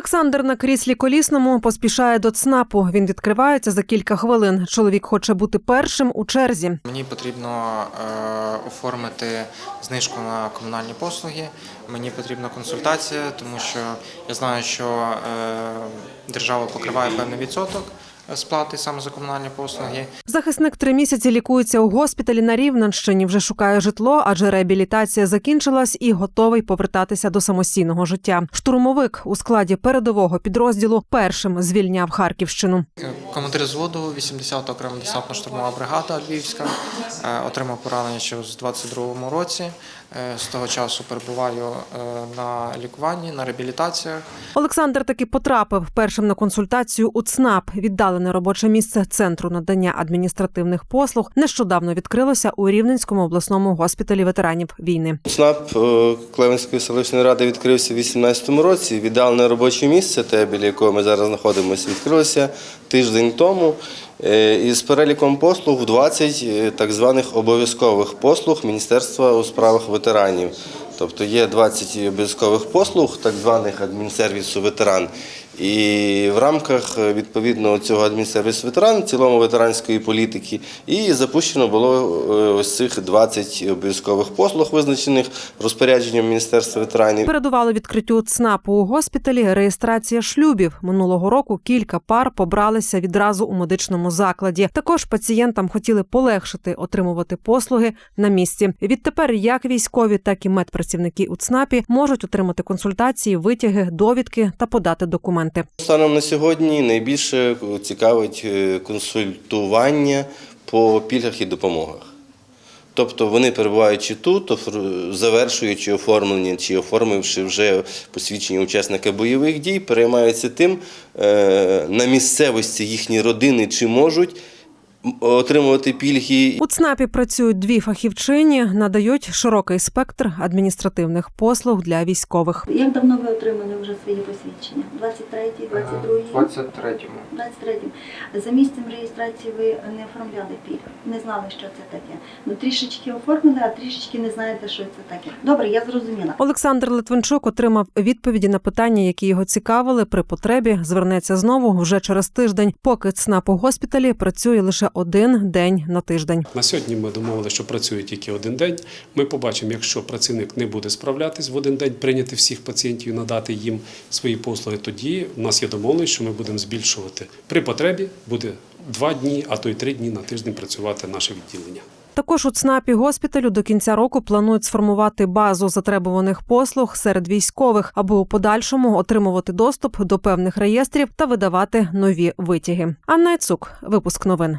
Олександр на кріслі колісному поспішає до ЦНАПу. Він відкривається за кілька хвилин. Чоловік хоче бути першим у черзі. Мені потрібно е, оформити знижку на комунальні послуги. Мені потрібна консультація, тому що я знаю, що е, держава покриває певний відсоток сплати саме за комунальні послуги. Захисник три місяці лікується у госпіталі на Рівненщині. Вже шукає житло, адже реабілітація закінчилась і готовий повертатися до самостійного життя. Штурмовик у складі передового підрозділу першим звільняв Харківщину. Командир зводу 80-та окрема десантно-штурмова бригада Львівська е, отримав поранення ще у 22-му році. Е, З того часу перебуваю е, на лікуванні, на реабілітаціях. Олександр таки потрапив першим на консультацію у ЦНАП. Віддалене робоче місце центру надання адміністративних послуг нещодавно відкрилося у Рівненському обласному госпіталі ветеранів війни. ЦНАП е, Клевенської селищної ради відкрився в 2018 році. Віддалене робоче місце, те, біля якого ми зараз знаходимося, відкрилося тиждень тому. Е, Із переліком послуг 20 е, так званих обов'язкових послуг Міністерства у справах ветеранів. Тобто є 20 обов'язкових послуг, так званих адмінсервісу ветеран. І в рамках е, відповідно цього адмінсервісу ветеран, цілому ветеранської політики, і запущено було е, ось цих 20 обов'язкових послуг, визначених розпорядженням Міністерства ветеранів. Передувало відкриттю ЦНАПу у госпіталі реєстрація шлюбів. Минулого року кілька пар побралися відразу у медичному закладі. Також пацієнтам хотіли полегшити отримувати послуги на місці. Відтепер як військові, так і медпрацівники у ЦНАПі можуть отримати консультації, витяги, довідки та подати документи. Станом на сьогодні найбільше цікавить е, консультування по пільгах і допомогах. Тобто вони перебуваючи тут, завершуючи оформлення чи оформивши вже посвідчення учасника бойових дій, переймаються тим е, на місцевості їхні родини чи можуть отримувати пільги У ЦНАПі працюють дві фахівчині, надають широкий спектр адміністративних послуг для військових. Як давно ви отримали вже свої посвідчення? 23-й, 22-й? 23-му. 23-й. За місцем реєстрації ви не оформляли пільг, не знали, що це таке. Ну трішечки оформили, а трішечки не знаєте, що це таке. Добре, я зрозуміла. Олександр Литвинчук отримав відповіді на питання, які його цікавили. При потребі звернеться знову вже через тиждень. Поки ЦНАП у госпіталі працює лише один день на тиждень. На сьогодні ми домовилися, що працює тільки один день. Ми побачимо, якщо працівник не буде справлятись в один день, прийняти всіх пацієнтів, надати їм свої послуги. Тоді в нас є домовленість, що ми будемо збільшувати. При потребі буде два дні, а то й три дні на тиждень працювати наше відділення. Також у ЦНАПі госпіталю до кінця року планують сформувати базу затребуваних послуг серед військових, аби у подальшому отримувати доступ до певних реєстрів та видавати нові витяги. Анна Яцук, випуск новин.